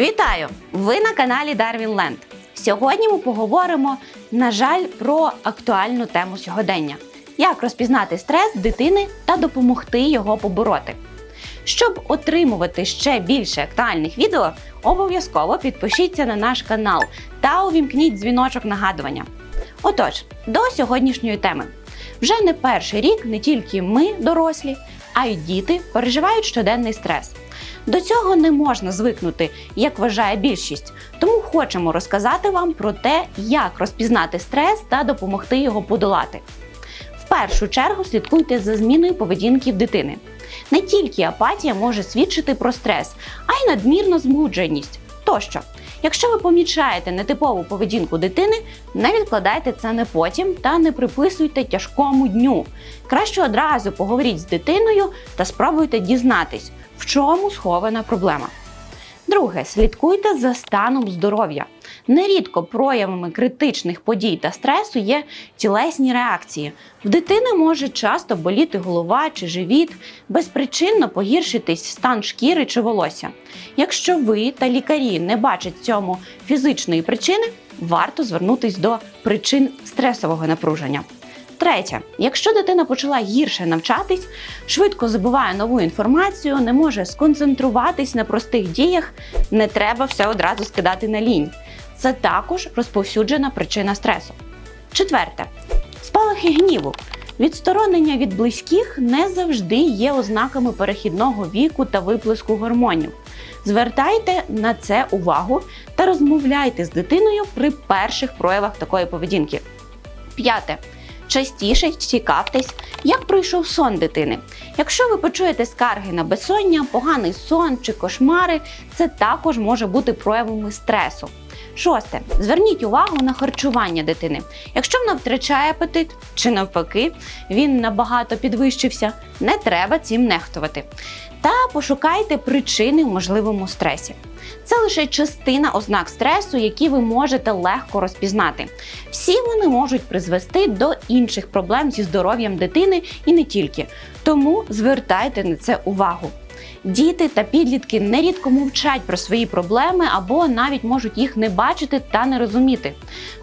Вітаю! Ви на каналі Darwin Land. Сьогодні ми поговоримо, на жаль, про актуальну тему сьогодення: як розпізнати стрес дитини та допомогти його побороти. Щоб отримувати ще більше актуальних відео, обов'язково підпишіться на наш канал та увімкніть дзвіночок нагадування. Отож, до сьогоднішньої теми. Вже не перший рік не тільки ми, дорослі, а й діти переживають щоденний стрес. До цього не можна звикнути, як вважає більшість. Тому хочемо розказати вам про те, як розпізнати стрес та допомогти його подолати. В першу чергу слідкуйте за зміною поведінки в дитини. Не тільки апатія може свідчити про стрес, а й надмірна змудженість тощо. Якщо ви помічаєте нетипову поведінку дитини, не відкладайте це не потім та не приписуйте тяжкому дню. Краще одразу поговоріть з дитиною та спробуйте дізнатись, в чому схована проблема. Друге, слідкуйте за станом здоров'я. Нерідко проявами критичних подій та стресу є тілесні реакції. В дитини може часто боліти голова чи живіт, безпричинно погіршитись стан шкіри чи волосся. Якщо ви та лікарі не бачать цьому фізичної причини, варто звернутись до причин стресового напруження. Третє, якщо дитина почала гірше навчатись, швидко забуває нову інформацію, не може сконцентруватись на простих діях, не треба все одразу скидати на лінь. Це також розповсюджена причина стресу. Четверте, спалахи гніву. Відсторонення від близьких не завжди є ознаками перехідного віку та виплеску гормонів. Звертайте на це увагу та розмовляйте з дитиною при перших проявах такої поведінки. П'яте. Частіше цікавтесь, як пройшов сон дитини. Якщо ви почуєте скарги на безсоння, поганий сон чи кошмари, це також може бути проявами стресу. Шосте. Зверніть увагу на харчування дитини. Якщо вона втрачає апетит чи навпаки, він набагато підвищився, не треба цим нехтувати. Та пошукайте причини в можливому стресі. Це лише частина ознак стресу, які ви можете легко розпізнати. Всі вони можуть призвести до інших проблем зі здоров'ям дитини і не тільки. Тому звертайте на це увагу. Діти та підлітки нерідко мовчать про свої проблеми або навіть можуть їх не бачити та не розуміти.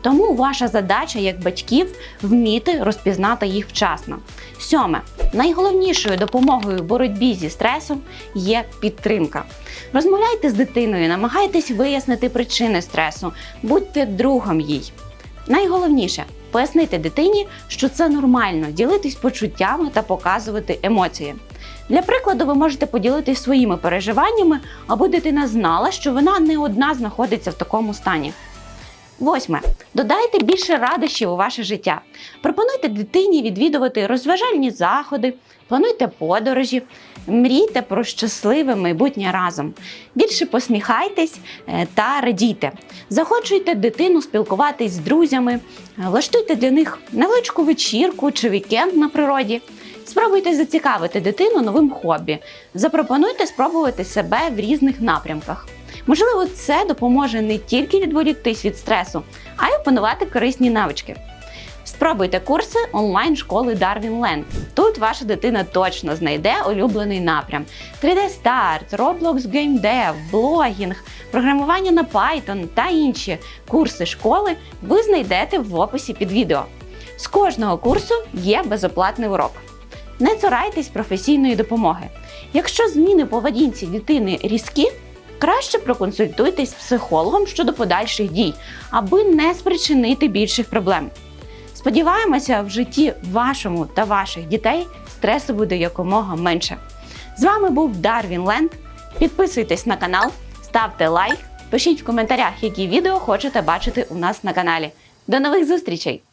Тому ваша задача як батьків вміти розпізнати їх вчасно. Сьоме, найголовнішою допомогою в боротьбі зі стресом є підтримка. Розмовляйте з дитиною, намагайтесь вияснити причини стресу, будьте другом їй. Найголовніше пояснити дитині, що це нормально ділитись почуттями та показувати емоції. Для прикладу, ви можете поділитися своїми переживаннями, аби дитина знала, що вона не одна знаходиться в такому стані. Восьме. Додайте більше радощів у ваше життя. Пропонуйте дитині відвідувати розважальні заходи, плануйте подорожі, мрійте про щасливе майбутнє разом. Більше посміхайтесь е, та радійте. Заходжуйте дитину спілкуватись з друзями, е, влаштуйте для них невеличку вечірку чи вікенд на природі. Спробуйте зацікавити дитину новим хобі. Запропонуйте спробувати себе в різних напрямках. Можливо, це допоможе не тільки відволіктись від стресу, а й опанувати корисні навички. Спробуйте курси онлайн-школи Darwin Land. Тут ваша дитина точно знайде улюблений напрям: 3D Start, Roblox Game Dev, блогінг, програмування на Python та інші курси школи ви знайдете в описі під відео. З кожного курсу є безоплатний урок. Не цурайтесь професійної допомоги. Якщо зміни поведінці дитини різкі, краще проконсультуйтесь з психологом щодо подальших дій, аби не спричинити більших проблем. Сподіваємося, в житті вашому та ваших дітей стресу буде якомога менше. З вами був Дарвін Ленд. Підписуйтесь на канал, ставте лайк, пишіть в коментарях, які відео хочете бачити у нас на каналі. До нових зустрічей!